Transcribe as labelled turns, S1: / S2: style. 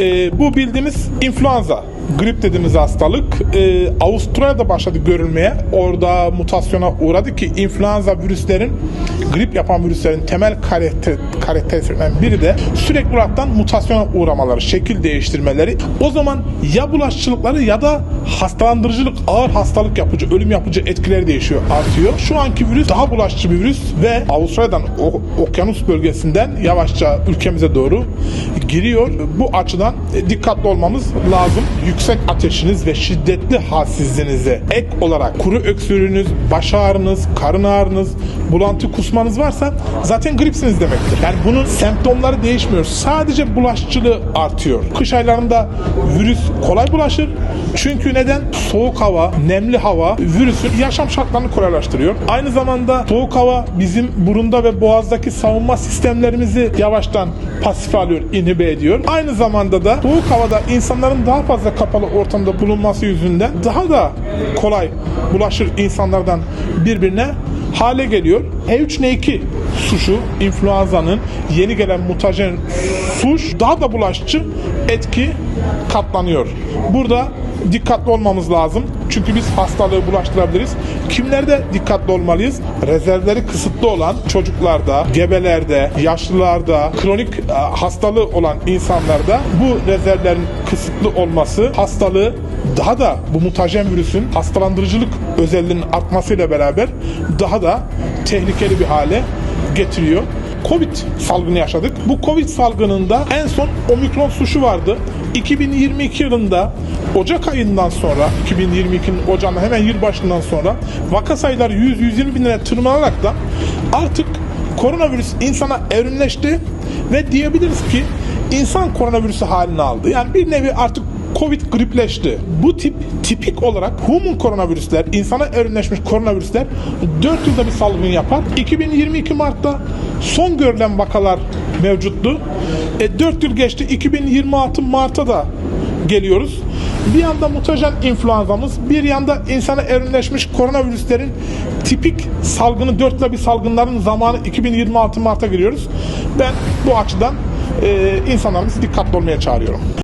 S1: Ee, bu bildiğimiz influenza, grip dediğimiz hastalık e, Avustralya'da başladı görülmeye. Orada mutasyona uğradı ki influenza virüslerin, grip yapan virüslerin temel karakter, karakteristiklerinden biri de sürekli olaraktan mutasyona uğramaları, şekil değiştirmeleri. O zaman ya bulaşıcılıkları ya da hastalandırıcılık, ağır hastalık yapıcı, ölüm yapıcı etkileri değişiyor, artıyor. Şu anki virüs daha bulaşıcı bir virüs ve Avustralya'dan, okyanus bölgesinden yavaşça ülkemize doğru giriyor. Bu açıdan dikkatli olmamız lazım. Yüksek ateşiniz ve şiddetli halsizliğinize ek olarak kuru öksürüğünüz, baş ağrınız, karın ağrınız, bulantı kusmanız varsa zaten gripsiniz demektir. Yani bunun semptomları değişmiyor. Sadece bulaşıcılığı artıyor. Kış aylarında virüs kolay bulaşır. Çünkü neden? Soğuk hava, nemli hava virüsün yaşam şartlarını kolaylaştırıyor. Aynı zamanda soğuk hava bizim burunda ve boğazdaki savunma sistemlerimizi yavaştan pasif alıyor, inhibe ediyor. Aynı zamanda da soğuk havada insanların daha fazla kapalı ortamda bulunması yüzünden daha da kolay bulaşır insanlardan birbirine hale geliyor. H3N2 suşu, influenza'nın yeni gelen mutajen suş daha da bulaşıcı etki katlanıyor. Burada dikkatli olmamız lazım. Çünkü biz hastalığı bulaştırabiliriz. Kimlerde dikkatli olmalıyız? Rezervleri kısıtlı olan çocuklarda, gebelerde, yaşlılarda, kronik e, hastalığı olan insanlarda bu rezervlerin kısıtlı olması hastalığı daha da bu mutajen virüsün hastalandırıcılık özelliğinin artmasıyla beraber daha da tehlikeli bir hale getiriyor. Covid salgını yaşadık. Bu Covid salgınında en son omikron suşu vardı. 2022 yılında Ocak ayından sonra 2022'nin Ocağında hemen yılbaşından sonra vaka sayıları 100-120 bin liraya tırmanarak da artık koronavirüs insana evrimleşti ve diyebiliriz ki insan koronavirüsü halini aldı. Yani bir nevi artık Covid gripleşti. Bu tip tipik olarak human koronavirüsler, insana evrimleşmiş koronavirüsler 4 yılda bir salgın yapar. 2022 Mart'ta son görülen vakalar mevcuttu. E, 4 yıl geçti. 2026 Mart'a da geliyoruz. Bir yanda mutajen influenzamız, bir yanda insana evrimleşmiş koronavirüslerin tipik salgını 4 yılda bir salgınların zamanı 2026 Mart'a giriyoruz. Ben bu açıdan e, insanlarımızı dikkatli olmaya çağırıyorum.